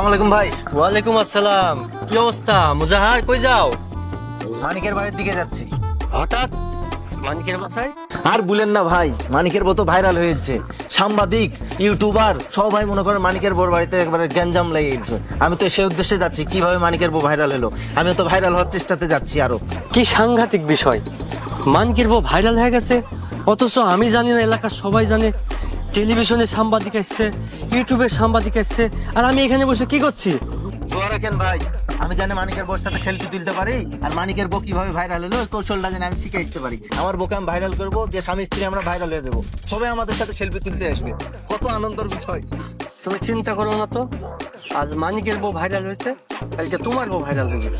আলাইকুম ভাই। ওয়ালাইকুম আসসালাম। কি অবস্থা? মুজাহার কই যাও? মানিকের বাড়ির দিকে যাচ্ছি। হঠাৎ? মানিকের বাসায়? আর বলেন না ভাই মানিকের বউ তো ভাইরাল হয়েছে। সাংবাদিক ইউটিউবার সবাই মনে করেন মানিকের বউর বাড়িতে একবারে গ্যাঞ্জাম লেগে গেছে আমি তো সেই উদ্দেশ্যে যাচ্ছি কীভাবে মানিকের বউ ভাইরাল হলো? আমি তো ভাইরাল হওয়ার চেষ্টাতে যাচ্ছি আরও। কি সাংঘাতিক বিষয়। মানকির বউ ভাইরাল হয়ে গেছে? অথচ আমি জানি না এলাকার সবাই জানে টেলিভিশনে সাংবাদিক এসছে ইউটিউবের সাংবাদিক এসছে আর আমি এখানে বসে কি করছি? রাখেন ভাই আমি জানি মানিকের বউর সাথে সেলফি তুলতে পারি আর মানিকের বউ কীভাবে ভাইরাল হলো কৌশলটা জানি আমি শিখে আসতে পারি। আমার বউকে আমি ভাইরাল করব যে স্বামী স্ত্রী আমরা ভাইরাল হয়ে যাব। সবাই আমাদের সাথে সেলফি তুলতে আসবে। কত আনন্দের বিষয়। তুমি চিন্তা করো না তো আজ মানিকের বউ ভাইরাল হয়েছে কালকে তোমার বউ ভাইরাল হয়ে যাবে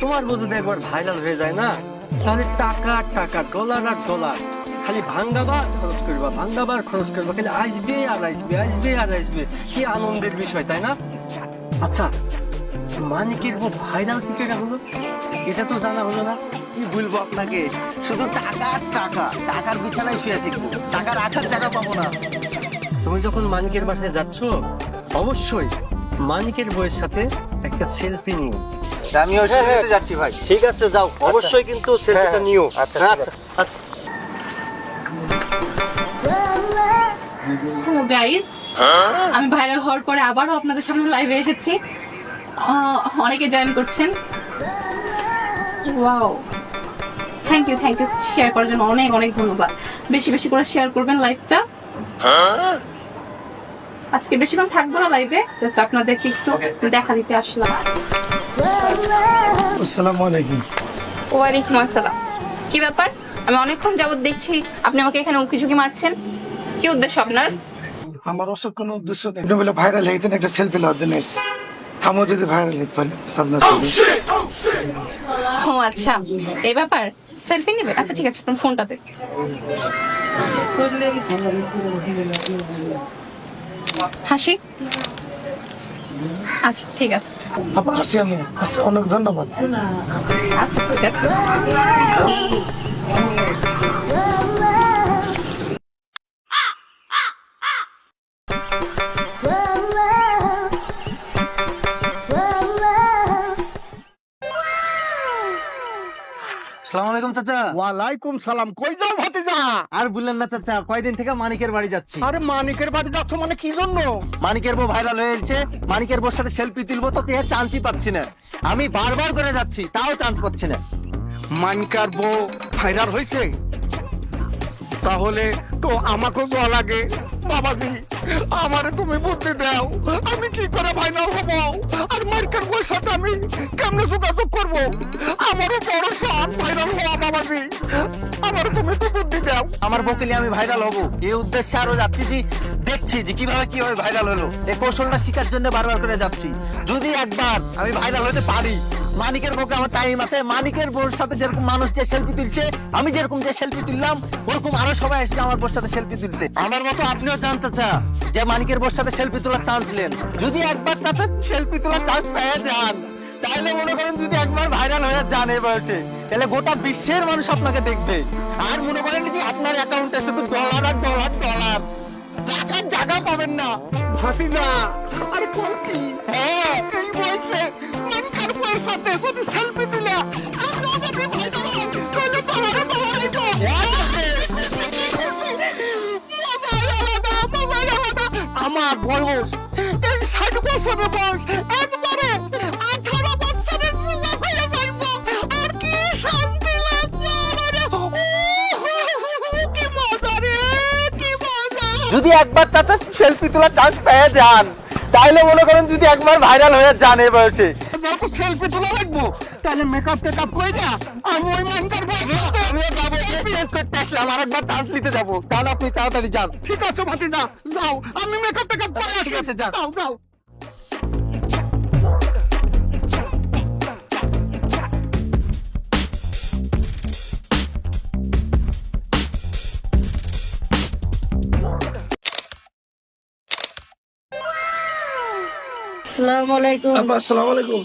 তোমার বউ যদি একবার ভাইরাল হয়ে যায় না তাহলে টাকা টাকা ডলার আর ডলার খালি ভাঙ্গাবার খরচ করবা ভাঙ্গাবার খরচ করবা খালি আসবে আর আসবে আসবে আর আসবে। কি আনন্দের বিষয় তাই না? আচ্ছা মানিকের বউ ভাইরাল করে হলো? এটা তো জানা হলো না। কি বলব আপনাকে? শুধু টাকা টাকা টাকার বিছানায় শুয়ে থাকব। টাকা রাখার জায়গা পাবো না। তুমি যখন মানিকের বাসায় যাচ্ছ অবশ্যই মানিকের বউয়ের সাথে একটা সেলফি নিও। আমি ওই যাচ্ছি ভাই। ঠিক আছে যাও। অবশ্যই কিন্তু সেলফিটা হ্যাঁ, নিও। আচ্ছা, আচ্ছা আচ্ছা। হ্যালো গাইজ আমি ভাইরাল হওয়ার পরে আবারও আপনাদের সামনে লাইভে এসেছি। অনেকে জয়েন করছেন। Wow thank you thank you share করার জন্য অনেক অনেক ধন্যবাদ। বেশি বেশি করে শেয়ার করবেন লাইভটা আজকে বেশিক্ষণ থাকব না লাইভে জাস্ট আপনাদের কিছু দেখা দিতে আসলাম। আসসালামু আলাইকুম। ওয়ালাইকুম আসসালাম। কি ব্যাপার? আমি অনেকক্ষণ যাবত দেখছি আপনি আমাকে এখানে উকি ঝুঁকি মারছেন। কি উদ্দেশ্য আপনার? আমার অসুখ কোনো উদ্দেশ্য নেই। আপনি বলে ভাইরাল হয়ে গেছেন একটা সেলফি লওয়ার জন্য এসেছি। আমিও যদি ভাইরাল হতে পারি আপনার সাথে ও আচ্ছা। এই ব্যাপার সেলফি নেবে? আচ্ছা ঠিক আছে আপনার ফোনটা দে হাসি? আচ্ছা ঠিক আছে। আবার আসি আমি। আচ্ছা, অনেক ধন্যবাদ। আচ্ছা ঠিক আছে। আলাইকুম চাচা। ওয়ালাইকুম সালাম। কই যাও ভাতিজা? আর বললেন না চাচা কয়দিন থেকে মানিকের বাড়ি যাচ্ছি। আরে মানিকের বাড়ি যাচ্ছ মানে কি জন্য? মানিকের বউ ভাইরাল হয়েছে মানিকের বউর সাথে সেলফি তুলবো তো তে চান্সই পাচ্ছি না। আমি বারবার করে যাচ্ছি তাও চান্স পাচ্ছি না। মানিকার বউ ভাইরাল হয়েছে? তাহলে তো আমাকেও দোয়া লাগে। বাবাজি আমারে তুমি বুদ্ধি দাও। আমি কি করে ভাইরাল হব? আমি কেমনে যোগাযোগ করব? আমারও বড় সান ভাইরাল হওয়া আমার তুমি তো বুদ্ধি দাও। আমার বকিলে আমি ভাইরাল হব। এই উদ্দেশ্যে আরও যাচ্ছি যে, দেখছি যে কীভাবে ভাইরাল হলো। এই কৌশলটা শিকার জন্য বারবার করে যাচ্ছি। যদি একবার আমি ভাইরাল হতে পারি মানিকের বউকে আমার টাইম আছে। মানিকের বউর সাথে যেরকম মানুষ যে সেলফি তুলছে আমি যেরকম যে সেলফি তুললাম ওরকম আরও সবাই আসছে আমার বউর সাথে সেলফি তুলতে। আমার মতো আপনিও জানতে চা যে মানিকের বউর সাথে সেলফি তোলার চান্স নেন। যদি একবার চাচা সেলফি তোলার চান্স পেয়ে যান তাহলে মনে করেন যদি একবার ভাইরাল হয়ে যান এই বয়সে তাহলে গোটা বিশ্বের মানুষ আপনাকে দেখবে। আর মনে করেন যে আপনার অ্যাকাউন্টে শুধু ডলার আর ডলার ডলার টাকার জায়গা পাবেন না। ভাতিজা আরে কল কি হ্যাঁ। এই বয়সে সাথে যদি সেলফি দিলে আমরা বয়স এই ষাট বছরের বয়স, একবারে যদি একবার চাচা সেলফি তোলার চান্স পেয়ে যান, তাহলে মনে করেন যদি একবার ভাইরাল হয়ে যান এই বয়সে। যখন সেলফি তোলা লাগবো তাহলে মেকআপ টেকআপ করে যা আমি ওই মানকার আমিও যাব চেঞ্জ করতে আসলাম আর একবার চান্স নিতে যাব। তাহলে আপনি তাড়াতাড়ি যান। ঠিক আছে ভাতি যাও আমি মেকআপ টেকআপ করে আসি। ঠিক আছে, যাও। যাও। আসসালামু আলাইকুম আসসালামু আলাইকুম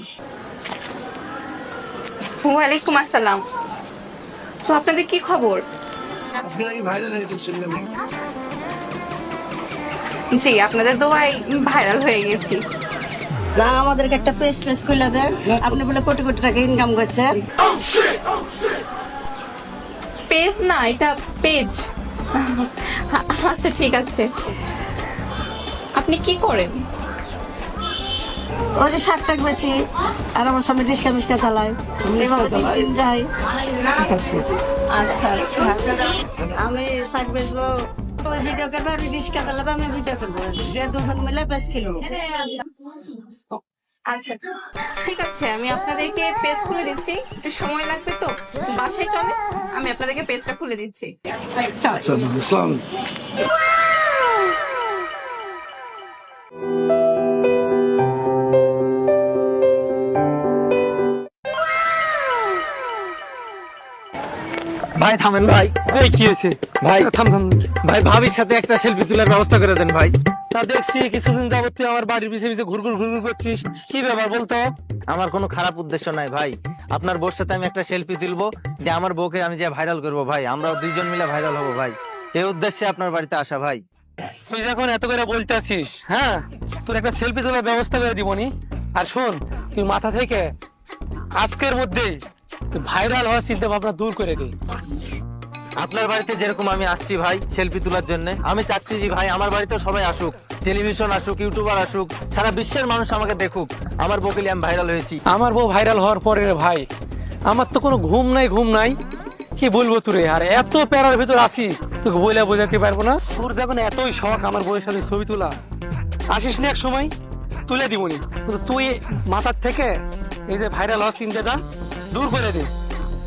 ওয়ালাইকুম আসসালাম। তো আপনাদের কি খবর? আপনি নাকি ভাইরাল হয়েছেন শুনলাম জি আপনাদের দোয়াই ভাইরাল হয়ে গেছি। না আমাদেরকে একটা পেজ পেজ খুলে দেন। আপনি বলে কোটি কোটি টাকা ইনকাম করছেন পেজ না এটা পেজ আচ্ছা ঠিক আছে। আপনি কি করেন? ওই যে ষাট টাকা বেশি আর আমার স্বামী রিক্সা মিস্কা চালায়। যাই। আচ্ছা আচ্ছা। আমি ষাট বেচবো ওই ভিডিও করবে আমি রিক্সা চালাবে আমি ভিডিও করব। যে দুজন মিলে বেশ কিলো। আচ্ছা ঠিক আছে আমি আপনাদেরকে পেজ খুলে দিচ্ছি। একটু সময় লাগবে তো? বাসায় চলে আমি আপনাদেরকে পেজটা খুলে দিচ্ছি। চল। ভাই থামেন ভাই। এই কি হয়েছে? ভাই থাম থাম। ভাই ভাবির সাথে একটা সেলফি তোলার ব্যবস্থা করে দেন ভাই। তা দেখছি কিছুদিন যাবত তুই আমার বাড়ির পিছে পিছে ঘুরঘুর ঘুরঘুর করছিস। কি ব্যাপার বলতো? আমার কোনো খারাপ উদ্দেশ্য নাই ভাই। আপনার বোর সাথে আমি একটা সেলফি তুলবো যে আমার বউকে আমি যে ভাইরাল করব ভাই। আমরা দুইজন মিলে ভাইরাল হব ভাই। এই উদ্দেশ্যে আপনার বাড়িতে আসা ভাই। তুই যখন এত করে বলতে আছিস হ্যাঁ। তোর একটা সেলফি তোলার ব্যবস্থা করে দিবনি? আর শোন তুই মাথা থেকে আজকের মধ্যেই ভাইরাল হওয়ার চিন্তা ভাবনা দূর করে দে। আপনার বাড়িতে যেরকম আমি আসছি ভাই সেলফি তোলার জন্য। আমি চাচ্ছি যে ভাই আমার বাড়িতেও সবাই আসুক টেলিভিশন আসুক ইউটিউবার আসুক সারা বিশ্বের মানুষ আমাকে দেখুক। আমার বউকে আমি ভাইরাল হয়েছি। আমার বউ ভাইরাল হওয়ার পরে ভাই আমার তো কোনো ঘুম নাই ঘুম নাই। কি বলব তোরে আর এত প্যারার ভিতর আসি তোকে বলে বোঝাতে পারব না। তোর যখন এতই শখ আমার বউয়ের সাথে ছবি তোলা। আসিস না এক সময়? তুলে দিবনি কিন্তু তুই মাথার থেকে এই যে ভাইরাল হওয়ার চিন্তাটা দূর করে দে।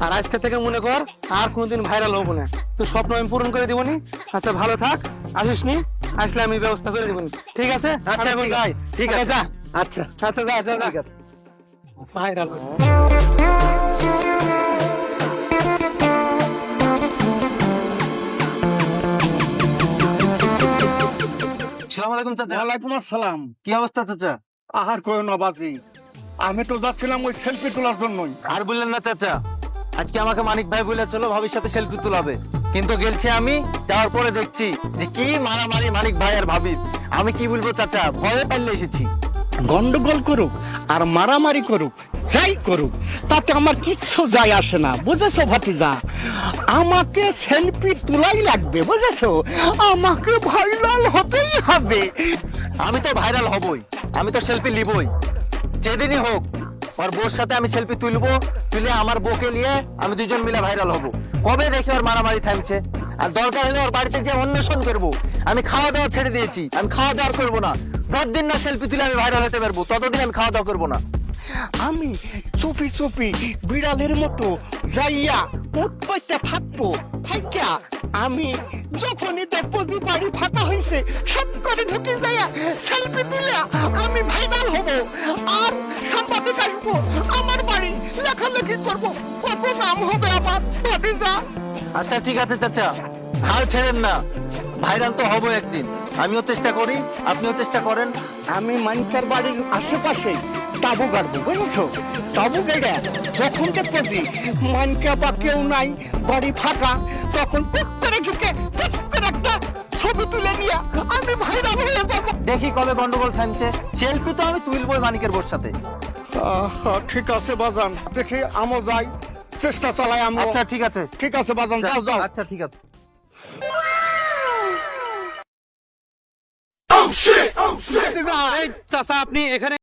আর আজকে থেকে মনে কর আর কোনোদিন ভাইরাল হব না। তুই স্বপ্ন আমি পূরণ করে দিবনি আচ্ছা ভালো থাক। আসিস নি? আসলে আমি ব্যবস্থা করে দিবনি ঠিক আছে? আচ্ছা, এখন ঠিক আছে। যাই। ঠিক আচ্ছা, আছে। যা। আচ্ছা। আচ্ছা যা যা ভাইরাল সালাম আলাইকুম চাচা। ওয়ালাইকুম আসসালাম। কি অবস্থা চাচা? আহার কই নবাজি আমি তো যাচ্ছিলাম ওই সেলফি তোলার জন্যই। আর বললেন না চাচা আজকে আমাকে মানিক ভাই বলে চলো ভাবির সাথে সেলফি তোলাবে। কিন্তু গেলছি আমি যাওয়ার পরে দেখছি যে কি মারামারি মানিক ভাই আর ভাবি। আমি কি বলব চাচা ভয়ে পাল্লে এসেছি। গন্ডগোল করুক আর মারামারি করুক যাই করুক, তাতে আমার কিচ্ছু যায় আসে না, বুঝেছ ভাতিজা? আমাকে সেলফি তোলাই লাগবে, বুঝেছ? আমাকে ভাইরাল হতেই হবে। আমি তো ভাইরাল হবই, আমি তো সেলফি নিবই। যেদিনই হোক, ওর বউর সাথে আমি সেলফি তুলবো, তুলে আমার বউকে নিয়ে আমি দুজন মিলে ভাইরাল হব। কবে দেখি ওর মারামারি থামছে? আর দরকার হলে ওর বাড়িতে যে অন্বেষণ করব। আমি খাওয়া দাওয়া ছেড়ে দিয়েছি, আমি খাওয়া দাওয়া করব না। যতদিন না সেলফি তুলে আমি ভাইরাল হতে পারব, ততদিন আমি খাওয়া দাওয়া করব না। আমি চুপি চুপি বিড়ালের মতো যাইয়া উৎপত্তা ফাঁকবো ফাঁকা আমি যখনই দেখব যে বাড়ি ফাঁকা হয়েছে সব করে ঢুকে যাইয়া সেলফি তুলে আমি ভাইরাল হব। আর সাংবাদিক আসব আমার বাড়ি লেখালেখি করব। কত নাম হবে আমার ভাতিজা? আচ্ছা ঠিক আছে চাচা। হাল ছেড়েন না। ভাইরাল তো হব একদিন। আমিও চেষ্টা করি আপনিও চেষ্টা করেন। আমি মানিকার বাড়ির আশেপাশে তাবু গাড়বো বুঝেছ? তাবু গেড়ে যখন দেখব মানিকা বা কেউ নাই বাড়ি ফাঁকা তখন টুক করে ঢুকে করে একটা ছবি তুলে নিয়ে আমি ভাইরাল হয়ে যাব। দেখি কবে গন্ডগোল থামছে। সেলফি তো আমি তুলবই মানিকের বোর সাথে। ঠিক আছে বাজান। দেখি আমও যাই চেষ্টা চালাই আমি আচ্ছা ঠিক আছে। ঠিক আছে বাজান যাও যাও। আচ্ছা ঠিক আছে। চাচা আপনি এখানে